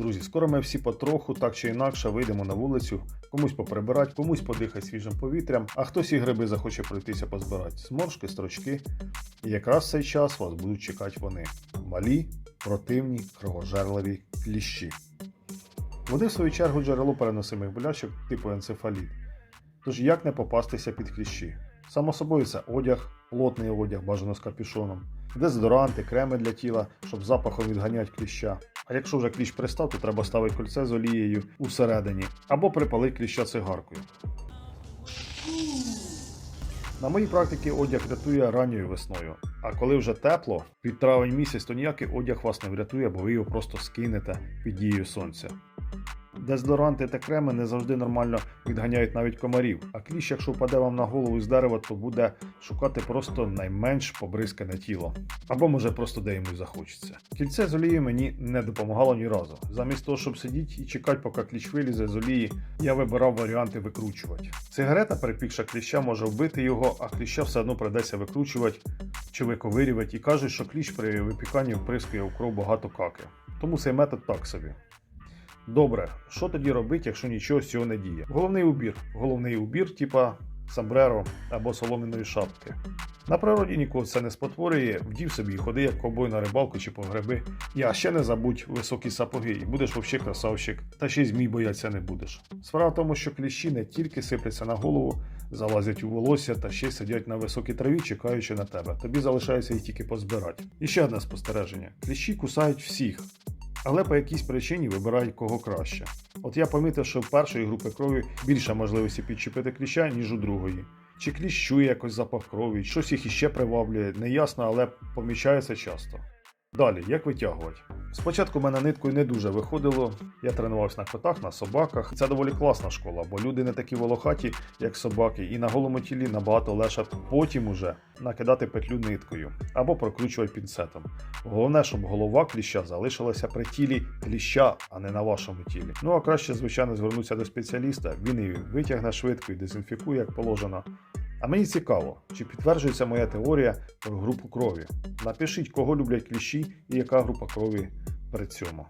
Друзі, скоро ми всі потроху, так чи інакше, вийдемо на вулицю, комусь поприбирати, комусь подихати свіжим повітрям, а хтось і гриби захоче пройтися позбирати. Сморшки, строчки. І якраз в цей час вас будуть чекати вони. Малі, противні, кровожерливі кліщі. Вони, в свою чергу, джерело переносимих болячок типу енцефаліт. Тож як не попастися під кліщі? Само собою це одяг, плотний одяг, бажано з капюшоном, дезодоранти, креми для тіла, щоб запахом відганяти кліща. А якщо вже кліщ пристав, то треба ставити кольце з олією усередині або припалити кліща цигаркою. На моїй практиці одяг рятує ранньою весною. А коли вже тепло, під травень місяць, то ніякий одяг вас не врятує, бо ви його просто скинете під дією сонця. Дезодоранти та креми не завжди нормально відганяють навіть комарів, а кліщ, якщо впаде вам на голову з дерева, то буде шукати просто найменш побризкане тіло. Або може просто де йому захочеться. Кільце з олією мені не допомагало ні разу. Замість того, щоб сидіти і чекати, поки кліщ вилізе з олії, я вибирав варіанти викручувати. Цигарета, перепікша кліща, може вбити його, а кліща все одно придеться викручувати чи виковирювати. І кажуть, що кліщ при випіканні вприскує у кров багато каки. Тому цей метод так собі. Добре, що тоді робити, якщо нічого з цього не діє? Головний убір. Головний убір, типа самбреро або соломіної шапки. На природі нікого це не спотворює, вдів собі і ходи як ковбой на рибалку чи по гриби. А ще не забудь високі сапоги, і будеш вовще красавчик, та ще й змій бояться не будеш. Справа в тому, що кліщі не тільки сипляться на голову, залазять у волосся та ще й сидять на високій траві, чекаючи на тебе. Тобі залишається їх тільки позбирати. І ще одне спостереження: кліщі кусають всіх, але по якійсь причині вибирають кого краще. От я помітив, що в першої групи крові більше можливості підчепити кліща, ніж у другої. Чи кліщ чує якось запах крові, щось їх іще приваблює, неясно, але помічається часто. Далі, як витягувати? Спочатку в мене ниткою не дуже виходило. Я тренувався на котах, на собаках. Це доволі класна школа, бо люди не такі волохаті, як собаки, і на голому тілі набагато легше потім уже накидати петлю ниткою або прокручувати пінцетом. Головне, щоб голова кліща залишилася при тілі кліща, а не на вашому тілі. Ну а краще, звичайно, звернутися до спеціаліста. Він і витягне швидко і дезінфікує, як положено. А мені цікаво, чи підтверджується моя теорія про групу крові. Напишіть, кого люблять кліщі і яка група крові при цьому.